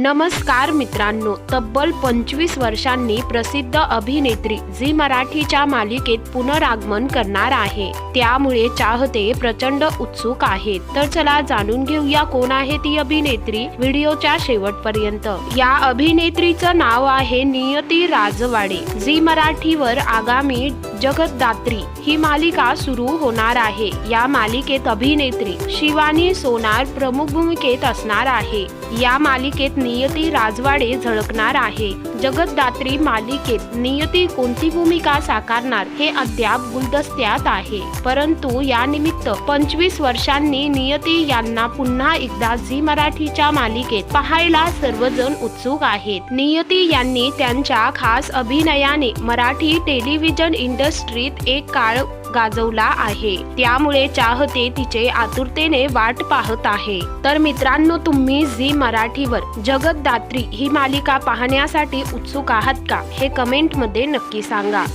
नमस्कार मित्रांनो तब्बल पंचवीस वर्षांनी प्रसिद्ध अभिनेत्री झी मराठीच्या मालिकेत पुनरागमन करणार आहे. त्यामुळे चाहते प्रचंड उत्सुक आहेत. तर चला जाणून घेऊया कोण आहे ती अभिनेत्री व्हिडिओच्या शेवटपर्यंत. या अभिनेत्रीचं नाव आहे नियती राजवाडे. झी मराठीवर आगामी जगतदात्री ही मालिका सुरू होणार आहे. या मालिकेत अभिनेत्री शिवानी सोनार प्रमुख भूमिकेत असणार आहे. या मालिकेत नियती राजवाडे झळकणार आहे. जगतदात्री मालिकेत नियती कोणती भूमिका साकारणार हे अद्याप गुलदस्त्यात आहे. परंतु या निमित्त पंचवीस वर्षांनी नियती यांना पुन्हा एकदा झी मराठीच्या मालिकेत पाहायला सर्वजण उत्सुक आहेत. नियती यांनी त्यांच्या खास अभिनयाने मराठी टेलिव्हिजन इंडस्ट्रीत एक काळ गाजवला आहे. त्यामुळे चाहते तिचे आतुरतेने वाट पाहत आहे. तर मित्रांनो तुम्ही झी मराठीवर जगतदात्री ही मालिका पाहण्यासाठी उत्सुक आहात का? हे कमेंटमध्ये नक्की सांगा.